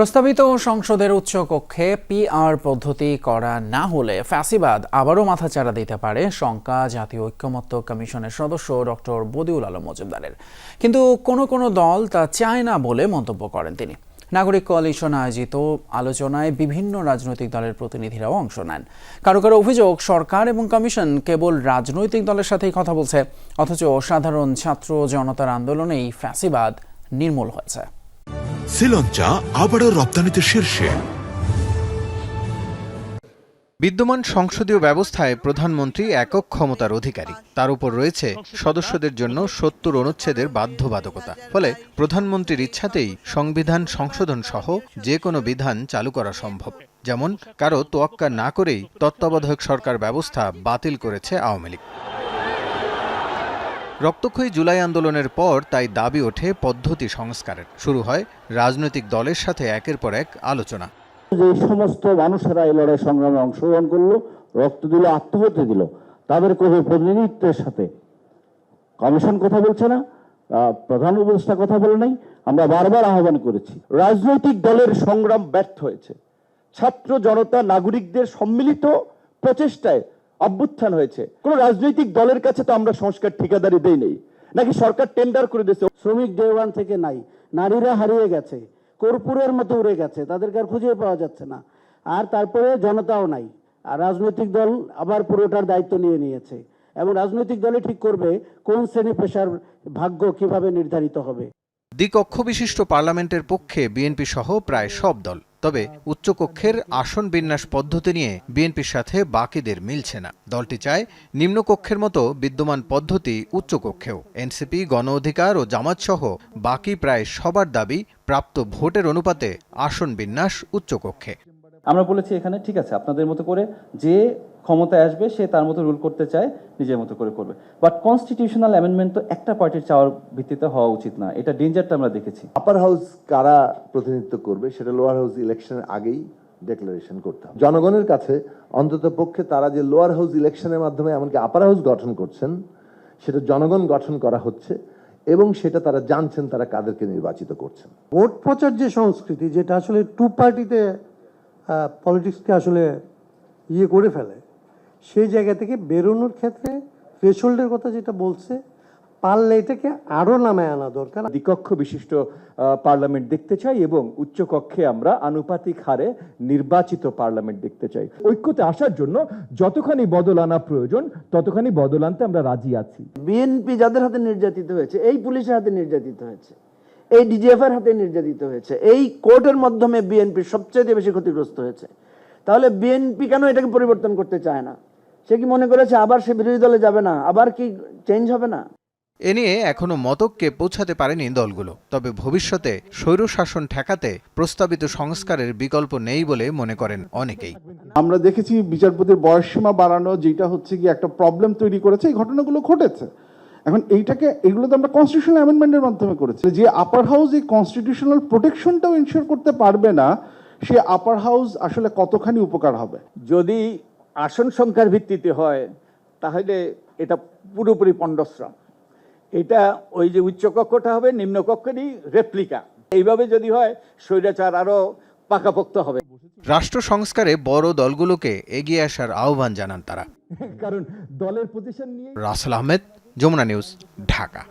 প্রস্তাবিত সংসদের উচ্চ কক্ষে পিআর পদ্ধতি করা না হলে ফ্যাসিবাদ আবারও মাথাচাড়া দিতে পারে শঙ্কা জাতীয় ঐক্যমত্য কমিশনের সদস্য ডক্টর বদিউল আলম মজুমদারের। কিন্তু কোনো কোনো দল তা চায় না বলে মন্তব্য করেন তিনি। নাগরিক কোয়ালিশন আয়োজিত আলোচনায় বিভিন্ন রাজনৈতিক দলের প্রতিনিধিরাও অংশ নেন। কারও কারও অভিযোগ, সরকার এবং কমিশন কেবল রাজনৈতিক দলের সাথেই কথা বলছে, অথচ সাধারণ ছাত্র জনতার আন্দোলনেই ফ্যাসিবাদ নির্মূল হয়েছে। শ্রীলঞ্চা আবারও রপ্তানিতে শীর্ষে। বিদ্যমান সংসদীয় ব্যবস্থায় প্রধানমন্ত্রী একক ক্ষমতার অধিকারী। তার উপর রয়েছে সদস্যদের জন্য সত্তর অনুচ্ছেদের বাধ্যবাধকতা। ফলে প্রধানমন্ত্রীর ইচ্ছাতেই সংবিধান সংশোধন সহ যে কোনো বিধান চালু করা সম্ভব। যেমন কারও তোয়াক্কা না করেই তত্ত্বাবধায়ক সরকার ব্যবস্থা বাতিল করেছে আওয়ামী লীগ। রক্তক্ষয়ী জুলাই আন্দোলনের পর তাই দাবি ওঠে পদ্ধতি সংস্কারের। শুরু হয় রাজনৈতিক দলের সাথে একের পর এক আলোচনা। যে সমস্ত মানুষেরা এই লড়াই সংগ্রামে অংশগ্রহণ করল, রক্ত দিল, আত্মহত্যা দিল, তাদের কোনো প্রতিনিধিত্বের সাথে কমিশন কথা বলছে না প্রধান উপদেষ্টা কথা বলে নাই, আমরা বারবার আহ্বান করেছি। রাজনৈতিক দলের সংগ্রাম ব্যর্থ হয়েছে। ছাত্র জনতা, নাগরিকদের সম্মিলিত প্রচেষ্টায় অভ্যুত্থান হয়েছে। কোন রাজনৈতিক দলের কাছে তো আমরা সংস্কার ঠিকাদারি দেই নেই। নাকি সরকার টেন্ডার করে দিয়েছে শ্রমিক ডে ওয়ান থেকে নাই, নারীরা হারিয়ে গেছে, কর্পূরের মতো উড়ে গেছে, তাদেরকে আর খুঁজে পাওয়া যাচ্ছে না। আর তারপরে জনতাও নাই। আর রাজনৈতিক দল আবার পুরোটার দায়িত্ব নিয়ে নিয়েছে। এবং রাজনৈতিক দলই ঠিক করবে কোন শ্রেণি পেশার ভাগ্য কীভাবে নির্ধারিত হবে। দ্বিকক্ষ বিশিষ্ট পার্লামেন্টের পক্ষে বিএনপি সহ প্রায় সব দল। তবে উচ্চকক্ষের আসন বিন্যাস পদ্ধতি নিয়ে বিএনপির সাথে বাকিদের মিলছে না। দলটি চায় নিম্নকক্ষের মতো বিদ্যমান পদ্ধতি উচ্চকক্ষেও। এনসিপি, গণ অধিকার ও জামাতসহ বাকি প্রায় সবার দাবি প্রাপ্ত ভোটের অনুপাতে আসন বিন্যাস উচ্চকক্ষে। আমরা বলেছি এখানে, ঠিক আছে, আপনাদের মতো করে যে ক্ষমতায় আসবে সে তার মতো রুল করতে চায় নিজের মতো করে করবে। বাট কনস্টিটিউশনাল অ্যামেন্ডমেন্ট তো একটা পার্টির চাওয়ার ভিত্তিতে হওয়া উচিত না এটা ডেঞ্জারটা আমরা দেখেছি। আপার হাউস কারা প্রতিনিধিত্ব করবে সেটা লোয়ার হাউস ইলেকশনের আগেই ডিক্লারেশন করতে হবে। জনগণের কাছে অন্তত পক্ষে তারা যে লোয়ার হাউস ইলেকশনের মাধ্যমে এমনকি আপার হাউস গঠন করছেন সেটা জনগণ গঠন করা হচ্ছে এবং সেটা তারা জানছেন তারা কাদেরকে নির্বাচিত করছেন। ভোট প্রচার যে সংস্কৃতি যেটা আসলে টু পার্টিতে পলিটিক্সকে আসলে ইয়ে করে ফেলে সেই জায়গা থেকে বেরোনোর ক্ষেত্রে থ্রেশোল্ডের কথা যেটা বলছে পারলে এটাকে আরও নামায় আনা দরকার। দ্বিকক্ষ বিশিষ্ট পার্লামেন্ট দেখতে চাই এবং উচ্চকক্ষে আমরা আনুপাতিক হারে নির্বাচিত পার্লামেন্ট দেখতে চাই। ঐক্যতে আসার জন্য যতখানি বদল আনা প্রয়োজন ততখানি বদল আনতে আমরা রাজি আছি। বিএনপি যাদের হাতে নির্যাতিত হয়েছে এই পুলিশের হাতে নির্যাতিত হয়েছে এই ডিজিএফ এর হাতে নির্যাতিত হয়েছে এই কোর্টের মাধ্যমে বিএনপি সবচেয়ে বেশি ক্ষতিগ্রস্ত হয়েছে। তাহলে বিএনপি কেন এটাকে পরিবর্তন করতে চায় না? সে কি মনে করেছে আবার সে বিরোধী দলে যাবে না? আবার কি চেঞ্জ হবে না? এ নিয়ে এখনও মতককে পৌঁছাতে পারেনি দলগুলো তবে ভবিষ্যতে স্বৈরশাসন ঠেকাতে প্রস্তাবিত সংস্কারের বিকল্প নেই বলে মনে করেন অনেকেই। আমরা দেখেছি বিচারপতির বয়সসীমা বাড়ানো যেটা হচ্ছে কি একটা প্রবলেম তৈরি করেছে এই ঘটনাগুলো ঘটেছে। এখন এইটাকে এগুলো তো আমরা কনস্টিটিউশনাল অ্যামেন্ডমেন্টের মাধ্যমে করেছি। যে আপার হাউস এই কনস্টিটিউশনাল প্রোটেকশনটাও ইনশিওর করতে পারবে না সে আপার হাউস আসলে কতখানি উপকার হবে? যদি আসন সংখ্যার ভিত্তিতে হয় তাহলে এটা পুরোপুরি পণ্ডশ্রম। এটা ওই যে উচ্চকক্ষটা হবে নিম্নকক্ষেরই রেপ্লিকা এইভাবে যদি হয় স্বৈরাচার আরও পাকাপোক্ত হবে। রাষ্ট্র সংস্কারে বড় দলগুলোকে এগিয়ে আসার আহ্বান জানান তারা। কারণ দলের পজিশন নিয়ে রাসেল আহমেদ যমুনা নিউজ ঢাকা।